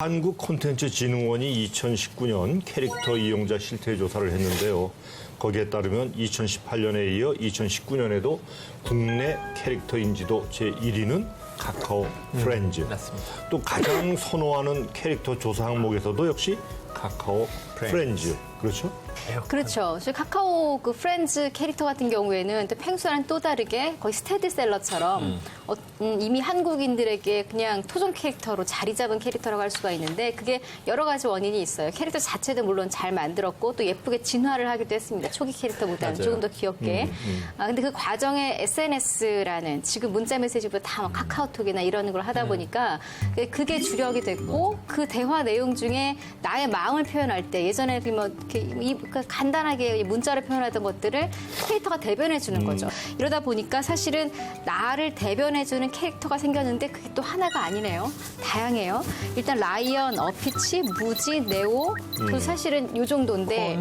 한국 콘텐츠 진흥원이 2019년 캐릭터 이용자 실태 조사를 했는데요. 거기에 따르면 2018년에 이어 2019년에도 국내 캐릭터 인지도 제1위는 카카오 프렌즈. 맞습니다. 또 가장 선호하는 캐릭터 조사 항목에서도 역시 카카오 프렌즈. 그렇죠? 그렇죠. 그래서 카카오 그 프렌즈 캐릭터 같은 경우에는 또 펭수와는 또 다르게 거의 스테디셀러처럼 어, 음, 이미 한국인들에게 그냥 토종 캐릭터로 자리 잡은 캐릭터라고 할 수가 있는데 그게 여러 가지 원인이 있어요. 캐릭터 자체도 물론 잘 만들었고 또 예쁘게 진화를 하기도 했습니다. 초기 캐릭터보다는 맞아요. 조금 더 귀엽게. 아, 근데 그 과정에 SNS라는 지금 문자 메시지보다 다막 카카오톡이나 이런 걸 하다 보니까 그게- 그게 주력이 됐고 그 대화 내용 중에 나의 마음을 표현할 때 예전에 그뭐 이렇게 이- 그 간단하게 문자로 표현하던 것들을 캐릭터가 대변해 주는 거죠. 이러다 보니까 사실은 나를 대변해 주는 캐릭터가 생겼는데 그게 또 하나가 아니네요. 다양해요. 일단 라이언, 어피치, 무지, 네오 그 사실은 요 정도인데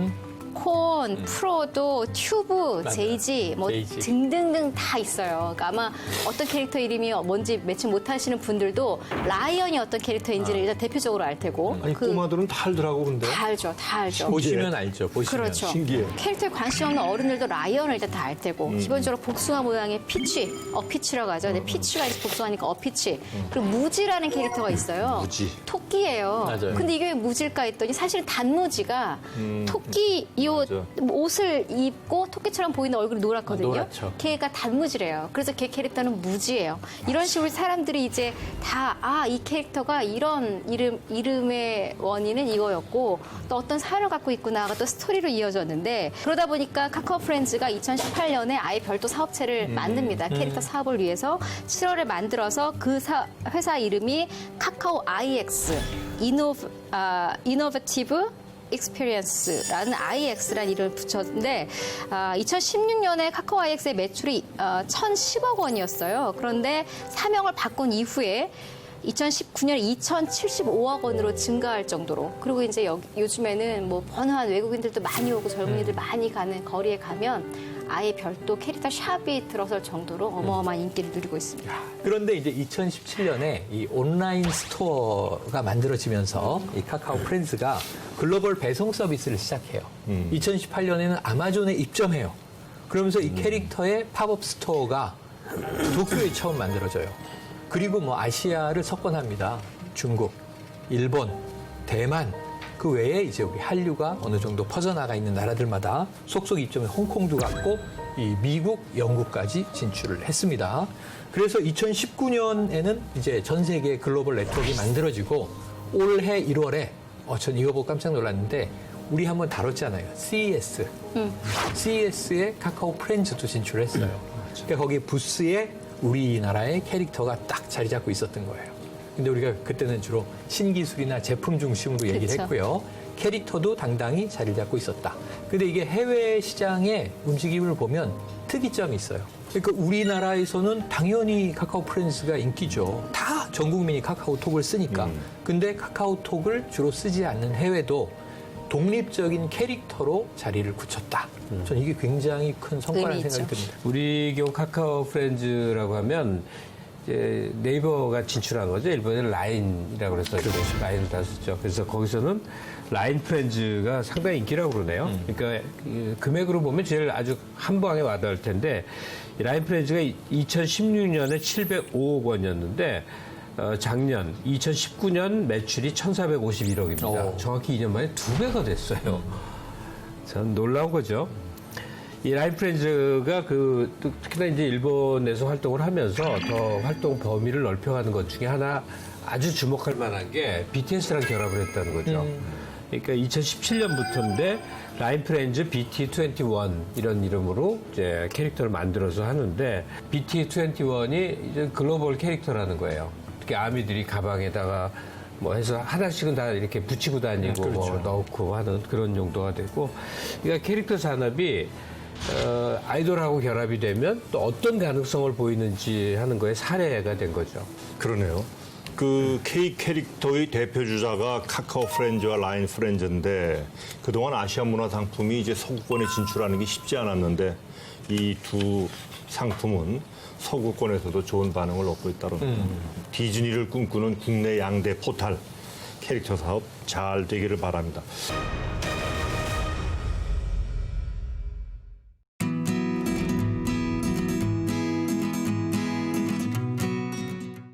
콘, 프로도, 튜브, 제이지, 뭐 제이지. 등등등 다 있어요. 그러니까 아마 어떤 캐릭터 이름이 뭔지 매칭 못하시는 분들도 라이언이 어떤 캐릭터인지를 일단 대표적으로 알 테고 아니, 그 꼬마들은 다 알더라고, 근데. 다 알죠, 다 알죠. 보시면 알죠. 보시면. 그렇죠. 신기해. 캐릭터에 관심 없는 어른들도 라이언을 일단 다 알 테고 기본적으로 복숭아 모양의 피치, 어피치라고 하죠. 근데 피치가 이제 복숭아니까 어피치. 그리고 무지라는 캐릭터가 있어요. 무지. 토끼예요. 맞아요. 근데 이게 왜 무지일까 했더니 사실 단무지가 토끼 이 옷, 맞아. 옷을 입고 토끼처럼 보이는 얼굴이 노랗거든요. 노랗죠. 걔가 단무지래요. 그래서 걔 캐릭터는 무지예요. 이런 식으로 사람들이 이제 다, 아, 이 캐릭터가 이런 이름, 이름의 원인은 이거였고, 또 어떤 사연을 갖고 있구나가 또 스토리로 이어졌는데, 그러다 보니까 카카오 프렌즈가 2018년에 아예 별도 사업체를 만듭니다. 캐릭터 사업을 위해서 7월에 만들어서 그 사- 회사 이름이 카카오 IX, 이노브, 아, 이노베티브 익스피리언스라는 IX라는 이름을 붙였는데 아, 2016년에 카카오 IX의 매출이 어, 1,010억 원이었어요. 그런데 사명을 바꾼 이후에 2019년 2,075억 원으로 증가할 정도로 그리고 이제 여기, 요즘에는 뭐 번화한 외국인들도 많이 오고 젊은이들 많이 가는 거리에 가면 아예 별도 캐릭터 샵이 들어설 정도로 어마어마한 인기를 누리고 있습니다. 그런데 이제 2017년에 이 온라인 스토어가 만들어지면서 이 카카오 프렌즈가 글로벌 배송 서비스를 시작해요. 2018년에는 아마존에 입점해요. 그러면서 이 캐릭터의 팝업 스토어가 도쿄에 처음 만들어져요. 그리고 뭐 아시아를 석권합니다. 중국, 일본, 대만, 그 외에 이제 우리 한류가 어느 정도 퍼져나가 있는 나라들마다 속속 입점에 홍콩도 갔고 이 미국, 영국까지 진출을 했습니다. 그래서 2019년에는 이제 전 세계 글로벌 네트워크가 만들어지고 올해 1월에 어, 전 이거 보고 깜짝 놀랐는데 우리 한번 다뤘잖아요. CES. CES에 카카오 프렌즈도 진출했어요. 그러니까 거기 부스에 우리나라의 캐릭터가 딱 자리 잡고 있었던 거예요. 근데 우리가 그때는 주로 신기술이나 제품 중심으로 얘기를 그쵸. 했고요. 캐릭터도 당당히 자리를 잡고 있었다. 근데 이게 해외 시장의 움직임을 보면 특이점이 있어요. 그러니까 우리나라에서는 당연히 카카오 프렌즈가 인기죠. 다 전 국민이 카카오톡을 쓰니까. 근데 카카오톡을 주로 쓰지 않는 해외도 독립적인 캐릭터로 자리를 굳혔다. 저는 이게 굉장히 큰 성과라는 의미 생각이 있죠. 듭니다. 우리 경우 카카오 프렌즈라고 하면 이제 네이버가 진출한 거죠. 일본에는 라인이라고 그래서 라인을 다 쓰죠. 그래서 거기서는 라인 프렌즈가 상당히 인기라고 그러네요. 그러니까 이 금액으로 보면 제일 아주 한 방에 와닿을 텐데 이 라인 프렌즈가 2016년에 705억 원이었는데 어, 작년 2019년 매출이 1,451억입니다. 오. 정확히 2년 만에 두 배가 됐어요. 전 놀라운 거죠. 이 라인 프렌즈가 그또 특히나 이제 일본에서 활동을 하면서 더 활동 범위를 넓혀가는 것 중에 하나 아주 주목할 만한 게 BTS랑 결합을 했다는 거죠. 그러니까 2017년부터인데 라인 프렌즈 BT21 이런 이름으로 이제 캐릭터를 만들어서 하는데 BT21이 이제 글로벌 캐릭터라는 거예요. 특히 아미들이 가방에다가 뭐 해서 하나씩은 다 이렇게 붙이고 다니고 뭐 넣고 하는 그런 용도가 되고 그러니까 캐릭터 산업이 어, 아이돌하고 결합이 되면 또 어떤 가능성을 보이는지 하는 거에 사례가 된 거죠. 그러네요. 그 K 캐릭터의 대표 주자가 카카오 프렌즈와 라인 프렌즈인데 그동안 아시아 문화 상품이 이제 서구권에 진출하는 게 쉽지 않았는데 이 두 상품은 서구권에서도 좋은 반응을 얻고 있다는 디즈니를 꿈꾸는 국내 양대 포탈 캐릭터 사업 잘 되기를 바랍니다.